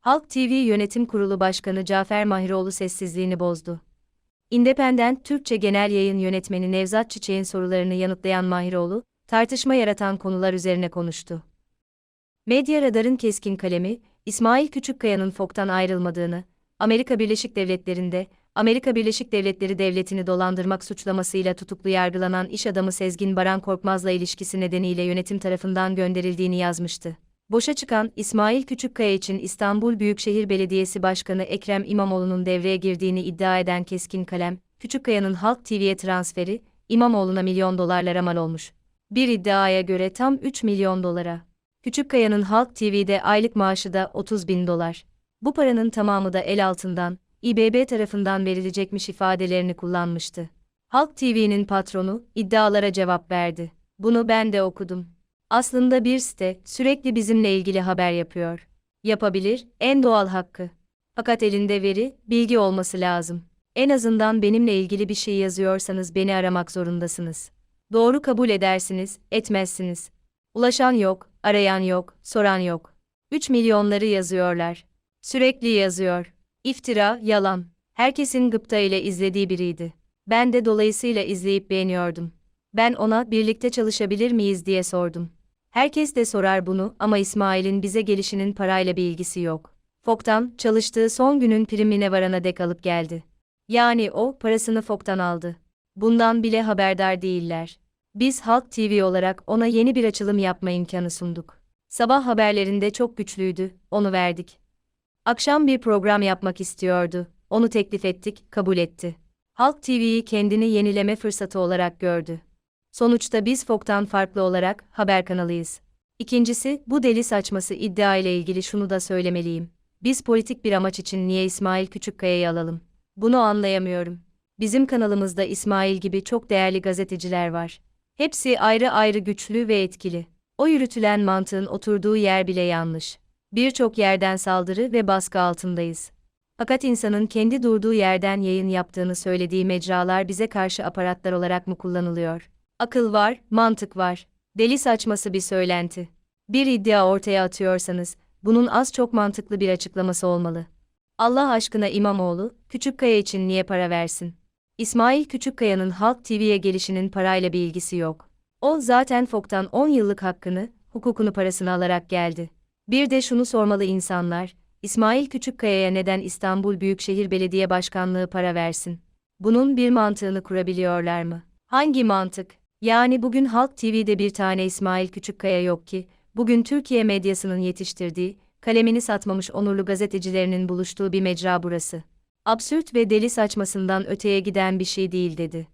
Halk TV Yönetim Kurulu Başkanı Cafer Mahiroğlu sessizliğini bozdu. Independent Türkçe Genel Yayın Yönetmeni Nevzat Çiçek'in sorularını yanıtlayan Mahiroğlu, tartışma yaratan konular üzerine konuştu. Medya Radar'ın keskin kalemi, İsmail Küçükkaya'nın FOK'tan ayrılmadığını, Amerika Birleşik Devletleri'nde, Amerika Birleşik Devletleri Devleti'ni dolandırmak suçlamasıyla tutuklu yargılanan iş adamı Sezgin Baran Korkmaz'la ilişkisi nedeniyle yönetim tarafından gönderildiğini yazmıştı. Boşa çıkan İsmail Küçükkaya için İstanbul Büyükşehir Belediyesi Başkanı Ekrem İmamoğlu'nun devreye girdiğini iddia eden Keskin Kalem, Küçükkaya'nın Halk TV'ye transferi, İmamoğlu'na milyon dolarlara mal olmuş. Bir iddiaya göre tam 3 milyon dolara. Küçükkaya'nın Halk TV'de aylık maaşı da 30 bin dolar. Bu paranın tamamı da el altından, İBB tarafından verilecekmiş ifadelerini kullanmıştı. Halk TV'nin patronu iddialara cevap verdi. Bunu ben de okudum. Aslında bir site sürekli bizimle ilgili haber yapıyor. Yapabilir, en doğal hakkı. Fakat elinde veri, bilgi olması lazım. En azından benimle ilgili bir şey yazıyorsanız beni aramak zorundasınız. Doğru kabul edersiniz, etmezsiniz. Ulaşan yok, arayan yok, soran yok. 3 milyonları yazıyorlar. Sürekli yazıyor. İftira, yalan. Herkesin gıpta ile izlediği biriydi. Ben de dolayısıyla izleyip beğeniyordum. Ben ona birlikte çalışabilir miyiz diye sordum. Herkes de sorar bunu ama İsmail'in bize gelişinin parayla bir ilgisi yok. Fok'tan çalıştığı son günün primine varana dek alıp geldi. Yani o parasını Fok'tan aldı. Bundan bile haberdar değiller. Biz Halk TV olarak ona yeni bir açılım yapma imkanı sunduk. Sabah haberlerinde çok güçlüydü, onu verdik. Akşam bir program yapmak istiyordu. Onu teklif ettik, kabul etti. Halk TV'yi kendini yenileme fırsatı olarak gördü. Sonuçta biz Fok'tan farklı olarak haber kanalıyız. İkincisi, bu deli saçması iddia ile ilgili şunu da söylemeliyim. Biz politik bir amaç için niye İsmail Küçükkaya'yı alalım? Bunu anlayamıyorum. Bizim kanalımızda İsmail gibi çok değerli gazeteciler var. Hepsi ayrı ayrı güçlü ve etkili. O yürütülen mantığın oturduğu yer bile yanlış. Birçok yerden saldırı ve baskı altındayız. Fakat insanın kendi durduğu yerden yayın yaptığını söylediği mecralar bize karşı aparatlar olarak mı kullanılıyor? Akıl var, mantık var. Deli saçması bir söylenti. Bir iddia ortaya atıyorsanız, bunun az çok mantıklı bir açıklaması olmalı. Allah aşkına İmamoğlu, Küçükkaya için niye para versin? İsmail Küçükkaya'nın Halk TV'ye gelişinin parayla bir ilgisi yok. O zaten Fok'tan 10 yıllık hakkını, hukukunu parasını alarak geldi. Bir de şunu sormalı insanlar, İsmail Küçükkaya'ya neden İstanbul Büyükşehir Belediye Başkanlığı para versin? Bunun bir mantığını kurabiliyorlar mı? Hangi mantık? Yani bugün Halk TV'de bir tane İsmail Küçükkaya yok ki, bugün Türkiye medyasının yetiştirdiği, kalemini satmamış onurlu gazetecilerinin buluştuğu bir mecra burası. Absürt ve deli saçmasından öteye giden bir şey değil dedi.